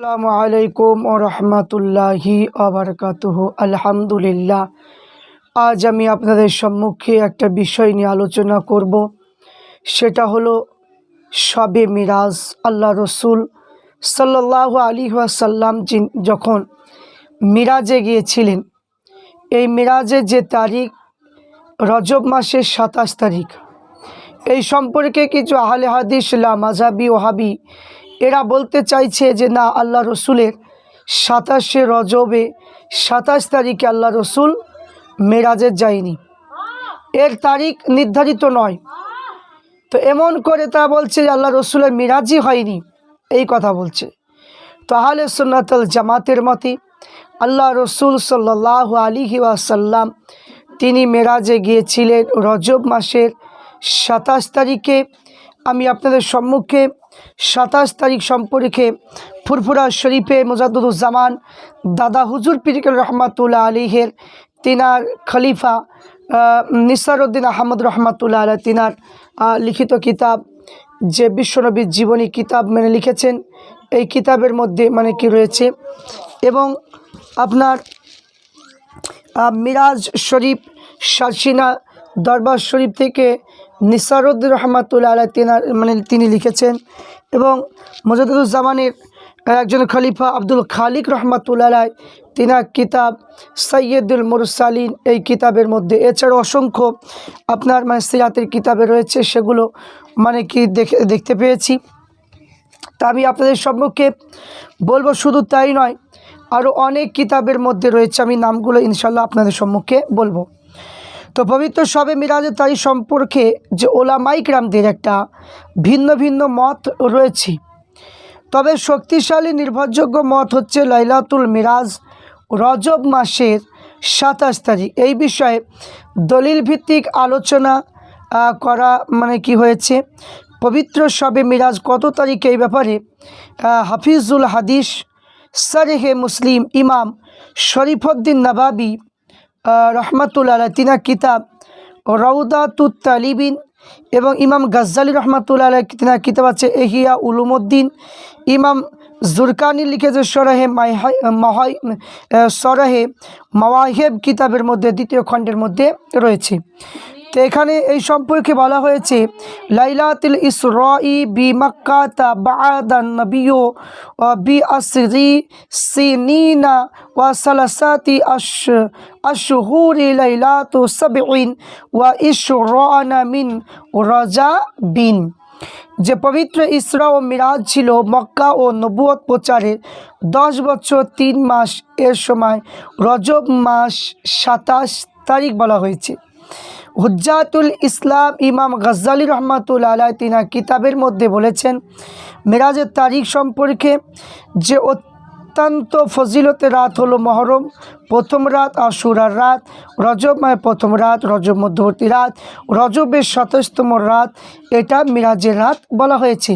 আসসালামু আলাইকুম ও রহমতুল্লাহি আবরকাতুহ আলহামদুলিল্লাহ। আজ আমি আপনাদের সম্মুখে একটা বিষয় নিয়ে আলোচনা করব। সেটা হলো শবে মিরাজ। আল্লাহ রসুল সাল্লাহ আলী সাল্লাম যখন মিরাজে গিয়েছিলেন, এই মিরাজের যে তারিখ রজব মাসের সাতাশ তারিখ, এই সম্পর্কে কিছু আহলে হাদিস, লা মাঝাবি ওহাবি এরা বলতে চাইছে যে না, আল্লাহ রসুলের সাতাশে রজবে সাতাশ তারিখে আল্লাহ রসুল মেরাজের যায়নি। এর তারিখ নির্ধারিত নয়। তো এমন করে তা বলছে যে আল্লাহ রসুলের মিরাজই হয়নি। এই কথা বলছে। তাহলে সুন্নাতল জামাতের মতে আল্লাহ রসুল সাল্লাহ আলিহি ওয়াসাল্লাম তিনি মেরাজে গিয়েছিলেন রজব মাসের সাতাশ তারিখে। আমি আপনাদের সম্মুখে সাতাশ তারিখ সম্পর্কে ফুরফুরা শরীফে মোজাদুজ্জামান দাদা হুজুর পিরিকল রহমাতুল্লাহ আলীহের তিনার খলিফা নিসারুদ্দিন আহমদ রহমাতুল্লাহ আলহ তিনার লিখিত কিতাব যে বিশ্বনবীর জীবনী কিতাব মেনে লিখেছেন। এই কিতাবের মধ্যে মানে কি রয়েছে? এবং আপনার মিরাজ শরীফ শাসিনা দরবার শরীফ থেকে নিসারুদ্দিন রহমাতুল্লাহ আলাহ তিনার মানে তিনি লিখেছেন এবং মজাদুজ্জামানের একজন খলিফা আব্দুল খালিক রহমাতুল্লাহ আলাই তিনার কিতাব সৈয়দুল মুরসালিন, এই কিতাবের মধ্যে। এছাড়াও অসংখ্য আপনার মানে সিরাতের কিতাবে রয়েছে, সেগুলো মানে কি দেখে, দেখতে পেয়েছি। তা আমি আপনাদের সম্মুখে বলব, শুধু তাই নয় আরও অনেক কিতাবের মধ্যে রয়েছে, আমি নামগুলো ইনশাল্লাহ আপনাদের সম্মুখে বলব। তো পবিত্র সবে মিরাজের তারিখ সম্পর্কে যে ওলামাইক রামদের একটা ভিন্ন ভিন্ন মত রয়েছে। তবে শক্তিশালী, নির্ভরযোগ্য মত হচ্ছে লাইলাতুল মিরাজ রজব মাসের সাতাশ তারিখ। এই বিষয়ে দলিল ভিত্তিক আলোচনা করা মানে কি হয়েছে? পবিত্র সবে মিরাজ কত তারিখে? এই ব্যাপারে হাফিজুল হাদিস সারেহে মুসলিম ইমাম শরীফুদ্দিন নবাবি রহমাতুল্লাহ তিনা কিতাব রৌদাতুত তালিবিন এবং ইমাম গজ্জালি রহমাতুল্লাহ তিনার কিতাব আছে এহিয়া উলুমুদ্দিন। ইমাম জুরকানি লিখেছে সরাহে মাহাই সরাহে মাওয়াহেব কিতাবের মধ্যে, দ্বিতীয় খণ্ডের মধ্যে রয়েছে। তো এখানে এই সম্পর্কে বলা হয়েছে, লাইলাতুল ইসরাই বি মক্কা তা বাদান নবিও বি আসরি সিনিনা ওয়া সালাসাতি আশ আশহুরি লাইলাতু সাবঈন ওয়া ইশরানা মিন রাজা বিন যে পবিত্র ইসরা ও মিরাজ ছিল মক্কা ও নবুয়ত প্রচারের দশ বছর তিন মাস এর সময় রজব মাস সাতাশ তারিখ বলা হয়েছে। হুজ্জাতুল ইসলাম ইমাম গজ্জালি রহমাতুল আলাহ তিনা কিতাবের মধ্যে বলেছেন, মেরাজের তারিখ সম্পর্কে যে অত্যন্ত ফজিলতের রাত হলো মহরম, প্রথম রাত আশুরার রাত, রজব প্রথম রাত, রজব মধ্যবর্তী রাত, রজবের সাতাশতম রাত, এটা মিরাজের রাত বলা হয়েছে।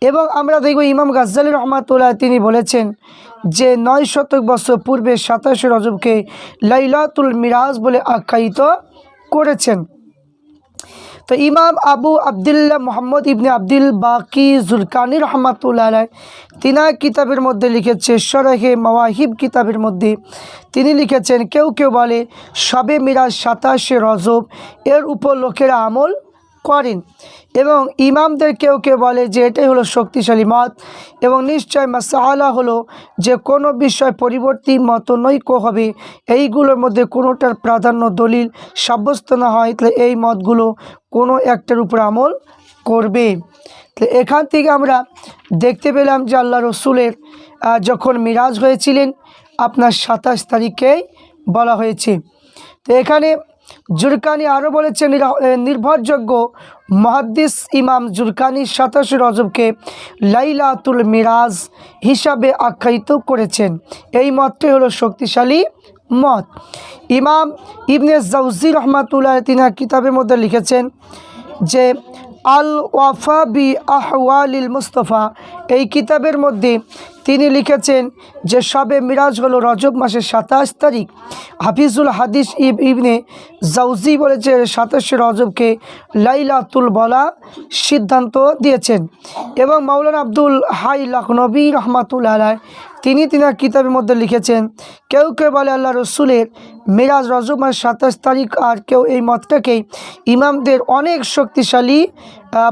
এবং আমরা দেখব ইমাম গাজ্জালি রহমাতুল্লাহ তিনি বলেছেন যে নয় শতক বছর পূর্বে সাতাশে রজবকে লাইলাতুল মিরাজ বলে আখ্যায়িত করেছেন। তো ইমাম আবু আবদুল্লাহ মোহাম্মদ ইবনে আব্দুল বাকি জুলকানি রহমাতুল্লাহ তিনা কিতাবের মধ্যে লিখেছে সরাহে মাওয়াহিব কিতাবের মধ্যে তিনি লিখেছেন, কেউ কেউ বলে, সবে মিরাজ সাতাশে রজব, এর উপর লোকেরা আমল করেন। এবং ইমামদের কেউ কেউ বলে যে এটাই হলো শক্তিশালী মত এবং নিশ্চয় মাসালা হলো যে কোনো বিষয় পরিবর্তী মতনৈক্য হবে। এইগুলোর মধ্যে কোনোটার প্রাধান্য দলিল সাব্যস্ত না হয়, তাহলে এই মতগুলো কোনো একটার উপর আমল করবে। তো এখান থেকে আমরা দেখতে পেলাম যে আল্লাহ রসুলের যখন মিরাজ হয়েছিলেন, আপনার সাতাশ তারিখেই বলা হয়েছে। তো এখানে জুরকানি আরও বলেছে নিরা- নির্ভরযোগ্য মহাদ্দিস ইমাম জুরকানি সাতাশে রজবকে লাইলাতুল মিরাজ হিসাবে আখ্যায়িত করেছেন। এই মতটি হলো শক্তিশালী মত। ইমাম ইবনে জাউজি রহমাতুল্লাহ তিনি কিতাবের মধ্যে লিখেছেন যে আল ওয়াফা বি আহওয়ালিল মুস্তফা। এই কিতাবের মধ্যে তিনি লিখেছেন যে, সবে মিরাজ হলো রজব মাসের সাতাশ তারিখ। হাফিজুল হাদিস ইব ইবনে জাউজি বলেছে, সাতাশে রজবকে লাইলাতুল বলা সিদ্ধান্ত দিয়েছেন। এবং মাওলানা আব্দুল হাই লখনবী রহমাতুল আলায় তিনি তিনার কিতাবের মধ্যে লিখেছেন, কেউ কেউ বলে আল্লাহ রসুলের মিরাজ রজব মাস সাতাশ তারিখ আর কেউ এই মতটাকেই ইমামদের অনেক শক্তিশালী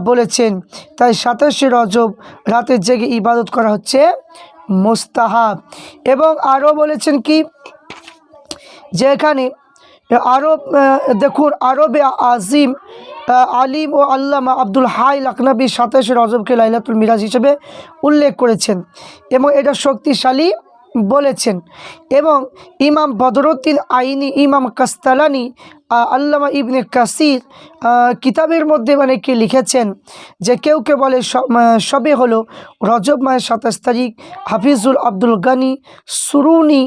বলেছেন। তাই সাতাশে রজব রাতে জেগে ইবাদত করা হচ্ছে মোস্তাহাব। এবং আরও বলেছেন কি, যে এখানে আরব দেখুন, আরবে আজিম আলিম ও আল্লামা আব্দুল হাই লাকনাবি সাতাশে রজবকে লাইলাতুল মিরাজ হিসেবে উল্লেখ করেছেন। এবং এটা শক্তিশালী বলেছেন। এবং ইমাম বদরুদ্দিন আইনি, ইমাম কাস্তালানি আল্লামা ইবনে কাসির কিতাবের মধ্যে মানে কি লিখেছেন যে কেউ কেউ বলে সবে হলো রজব মায়ের সাতাশ তারিখ, হাফিজুল আব্দুল গানি, সুরুনি,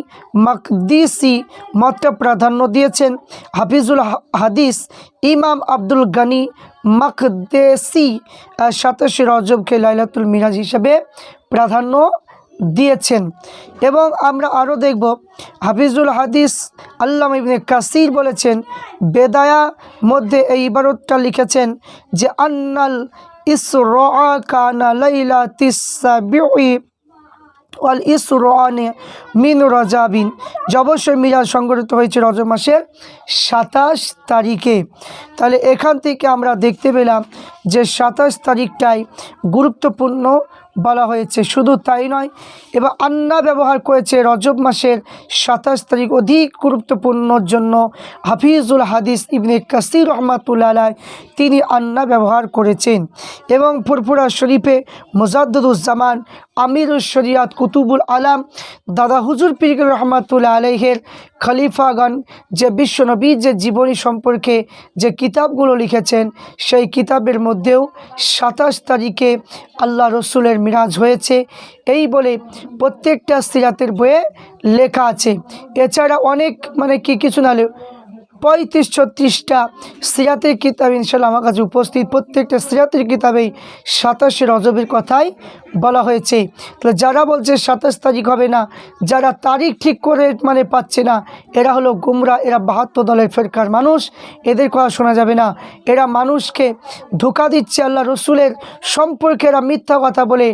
মাকদিসি মতটা প্রাধান্য দিয়েছেন। হাফিজুল হাদিস, ইমাম আব্দুল গানি মাকদেসি সাতাশে রজবকে লাইলাতুল মিরাজ হিসাবে প্রাধান্য দিয়েছেন। এবং আমরা আরও দেখব, হাফিজুল হাদিস আল্লাহ ইবনে কাসির বলেছেন, বেদায়া মধ্যে এই ইবারতটা লিখেছেন যে, আন্নাল ইসরা কানা লাইলা তিসাবিউই ওয়াল ইসরানে মিন রজাবিন। অবশ্যই মিরাজ সংগঠিত হয়েছে রজ মাসের সাতাশ তারিখে। তাহলে এখান থেকে আমরা দেখতে পেলাম যে সাতাশ তারিখটাই গুরুত্বপূর্ণ বলা হয়েছে। শুধু তাই নয়, এবার আন্না ব্যবহার করেছে রজব মাসের সাতাশ তারিখ অধিক গুরুত্বপূর্ণর জন্য। হাফিজুল হাদিস ইবনে কাসির রহমাতুল্লাহ তিনি আন্না ব্যবহার করেছেন। এবং ফুরফুরা শরীফে মোজাদ্দুজ্জামান আমিরুল শরিয়াত কুতুবুল আলাম, দাদা হুজুর পীর রহমাতুল্লাহ আলাইহের খলিফাগণ, যে বিশ্বনবীর যে জীবনী সম্পর্কে যে কিতাবগুলো লিখেছেন, সেই কিতাবের মধ্যেও সাতাশ তারিখে আল্লাহ রসুলের মিরাজ হয়েছে। এই বলে প্রত্যেকটা সিরাতের বইয়ে লেখা আছে। এছাড়া অনেক মানে কি কিছু নাহলেও পঁয়ত্রিশ ছত্রিশটা সিরাতের কিতাব ইনশাল্লাহ আমার কাছে উপস্থিত। প্রত্যেকটা সিরাতের কিতাবেই সাতাশে রজবের কথাই বলা হয়েছে। তাহলে যারা বলছে সাতাশ তারিখ হবে না যারা তারিখ ঠিক করে মানে পাচ্ছে না এরা হলো গুমরা এরা বাহাত্তর দলের ফেরকার মানুষ এদের কথা শোনা যাবে না। এরা মানুষকে ধোকা দিচ্ছে আল্লাহ রসুলের সম্পর্কে এরা মিথ্যা কথা বলে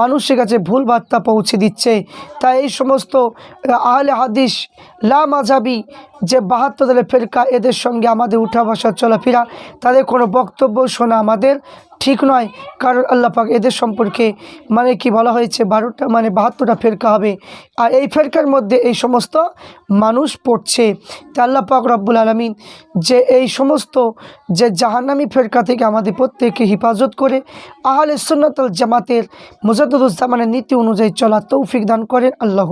মানুষের কাছে ভুল বার্তা পৌঁছে দিচ্ছে। তাই এই সমস্ত আহ, আহলে হাদিস লা মাঝাবি যে বাহাত্তর দলের ফেরকা এদের সঙ্গে আমাদের উঠা বসা চলাফেরা, তাদের কোনো বক্তব্য শোনা আমাদের ঠিক নয়। কারণ আল্লাহ পাক এদের সম্পর্কে মানে কি বলা হয়েছে, বারোটা মানে বাহাত্তরটা ফেরকা হবে। আর এই ফেরকার মধ্যে এই সমস্ত মানুষ পড়ছে। তা আল্লাহ পাক রব্বুল আলমিন যে এই সমস্ত যে জাহান্নামী ফেরকা থেকে আমাদের প্রত্যেককে হেফাজত করে আহলে সুন্নাতল জামাতের মুজাদুজ্জামানের নীতি অনুযায়ী চলা তৌফিক দান করেন। আল্লাহ